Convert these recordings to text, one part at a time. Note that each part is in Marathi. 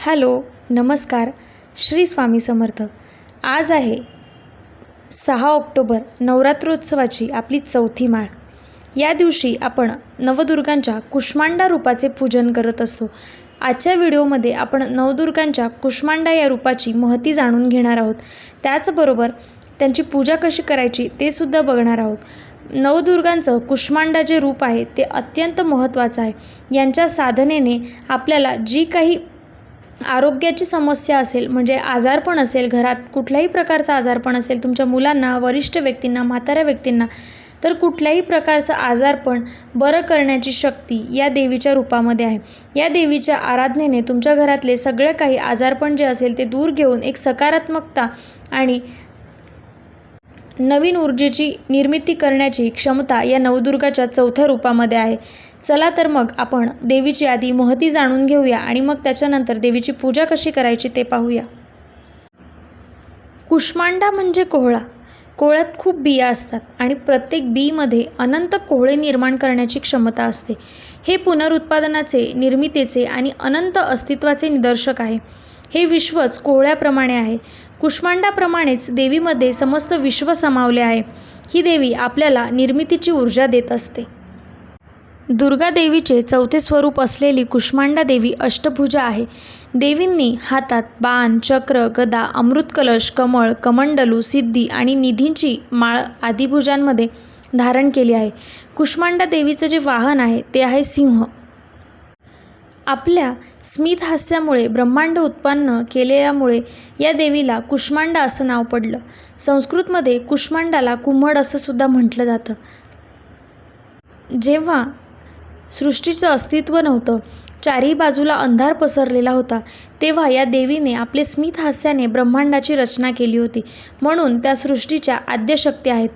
हॅलो नमस्कार श्री स्वामी समर्थ. आज आहे सहा ऑक्टोबर नवरात्रोत्सवाची आपली चौथी माळ. या दिवशी आपण नवदुर्गांच्या कुष्मांडा रूपाचे पूजन करत असतो. आजच्या व्हिडिओमध्ये आपण नवदुर्गांच्या कुष्मांडा या रूपाची महती जाणून घेणार आहोत. त्याचबरोबर त्यांची पूजा कशी करायची ते सुद्धा बघणार आहोत. नवदुर्गांचं कुष्मांडा जे रूप आहे ते अत्यंत महत्त्वाचं आहे. यांच्या साधनेने आपल्याला जी काही आरोग्याची समस्या असेल म्हणजे आजारपण असेल घरात कुठल्याही प्रकारचा आजारपण असेल तुमच्या मुलांना वरिष्ठ व्यक्तींना म्हाताऱ्या व्यक्तींना तर कुठल्याही प्रकारचं आजारपण बरं करण्याची शक्ती या देवीच्या रूपामध्ये आहे. या देवीच्या आराधनेने तुमच्या घरातले सगळं काही आजारपण जे असेल ते दूर घेऊन एक सकारात्मकता आणि नवीन ऊर्जेची निर्मिती करण्याची क्षमता या नवदुर्गाच्या चौथ्या रूपामध्ये आहे. चला तर मग आपण देवीची आधी महती जाणून घेऊया आणि मग त्याच्यानंतर देवीची पूजा कशी करायची ते पाहूया. कुष्मांडा म्हणजे कोहळा. कोहळ्यात खूप बिया असतात आणि प्रत्येक बीमध्ये अनंत कोहळे निर्माण करण्याची क्षमता असते. हे पुनरुत्पादनाचे निर्मितीचे आणि अनंत अस्तित्वाचे निदर्शक आहे. हे विश्वच कोहळ्याप्रमाणे आहे. कुष्मांडाप्रमाणेच देवीमध्ये समस्त विश्व सामावले आहे. ही देवी आपल्याला निर्मितीची ऊर्जा देत असते. दुर्गा देवीचे चौथे स्वरूप असलेली कुष्मांडा देवी अष्टभुजा आहे. देवींनी हातात बाण चक्र गदा अमृतकलश कमळ कमंडलू सिद्धी आणि निधींची माळ आदी भुजांमध्ये धारण केली आहे. कुष्मांडा देवीचं जे वाहन आहे ते आहे सिंह. आपल्या स्मित हास्यामुळे ब्रह्मांड उत्पन्न केलेल्यामुळे या देवीला कुष्मांडा असं नाव पडलं. संस्कृतमध्ये कुष्मांडाला कुम्हड असं सुद्धा म्हटलं जातं. जेव्हा सृष्टीचं अस्तित्व नव्हतं चारही बाजूला अंधार पसरलेला होता तेव्हा या देवीने आपले स्मित हास्याने ब्रह्मांडाची रचना केली होती. म्हणून त्या सृष्टीच्या आद्यशक्ती आहेत.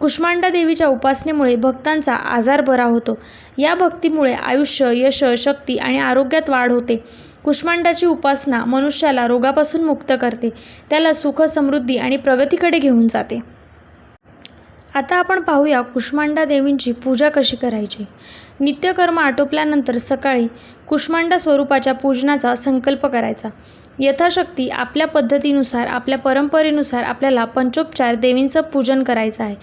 कुष्मांडा देवीच्या उपासनेमुळे भक्तांचा आजार बरा होतो. या भक्तीमुळे आयुष्य यश शक्ती आणि आरोग्यात वाढ होते. कुष्मांडाची उपासना मनुष्याला रोगापासून मुक्त करते. त्याला सुख समृद्धी आणि प्रगतीकडे घेऊन जाते. आता आपण पाहूया कुष्मांडा देवींची पूजा कशी करायची. नित्यकर्म आटोपल्यानंतर सकाळी कुष्मांडा स्वरूपाच्या पूजनाचा संकल्प करायचा. यथाशक्ती आपल्या पद्धतीनुसार आपल्या परंपरेनुसार आपल्याला पंचोपचार देवींचं पूजन करायचं आहे.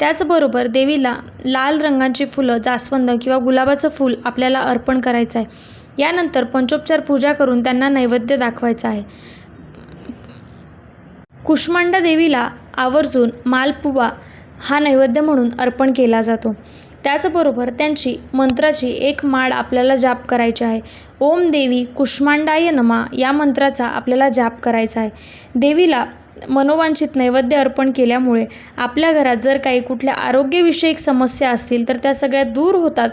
त्याचबरोबर देवीला लाल रंगांची फुलं जास्वंद किंवा गुलाबाचं फूल आपल्याला अर्पण करायचं आहे. यानंतर पंचोपचार पूजा करून त्यांना नैवेद्य दाखवायचा आहे. कुष्मांडा देवीला आवर्जून मालपुवा हा नैवेद्य म्हणून अर्पण केला जातो. त्याचबरोबर त्यांची मंत्राची एक माळ आपल्याला जाप करायची आहे. ओम देवी कुष्मांडाय नमा या मंत्राचा आपल्याला जाप करायचा आहे. देवीला मनोवांछित नैवेद्य अर्पण केल्यामुळे आपल्या घरात जर काही कुठल्या आरोग्यविषयक समस्या असतील तर त्या सगळ्या दूर होतात.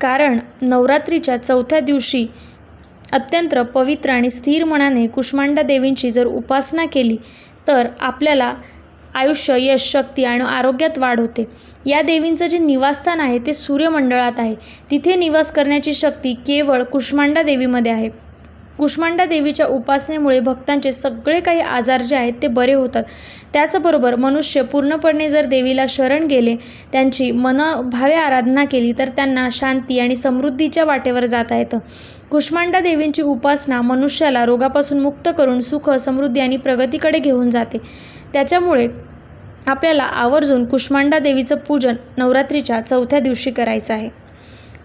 कारण नवरात्रीच्या चौथ्या दिवशी अत्यंत पवित्र आणि स्थिर मनाने कुष्मांडा देवींची जर उपासना केली तर आपल्याला आयुष्य यश शक्ती आणि आरोग्यात वाढ होते. या देवींचं जे निवासस्थान आहे ते सूर्यमंडळात आहे. तिथे निवास करण्याची शक्ती केवळ कुष्मांडा देवीमध्ये आहे. कुष्मांडा देवीच्या उपासनेमुळे भक्तांचे सगळे काही आजार जे आहेत ते बरे होतात. त्याचबरोबर मनुष्य पूर्णपणे जर देवीला शरण गेले त्यांची मनभावे आराधना केली तर त्यांना शांती आणि समृद्धीच्या वाटेवर जाता येतं. कुष्मांडा देवींची उपासना मनुष्याला रोगापासून मुक्त करून सुख समृद्धी आणि प्रगतीकडे घेऊन जाते. त्याच्यामुळे आपल्याला आवर्जून कुष्मांडा देवीचं पूजन नवरात्रीच्या चौथ्या दिवशी करायचं आहे.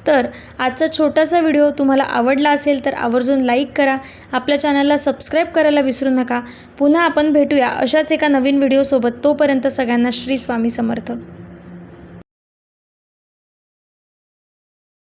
तर आजचा छोटासा व्हिडिओ तुम्हाला आवडला असेल तर आवर्जून लाईक करा. आपल्या चॅनलला सबस्क्राईब करायला विसरू नका. पुन्हा आपण भेटूया अशाच एका नवीन व्हिडिओसोबत. तोपर्यंत सगळ्यांना श्री स्वामी समर्थ.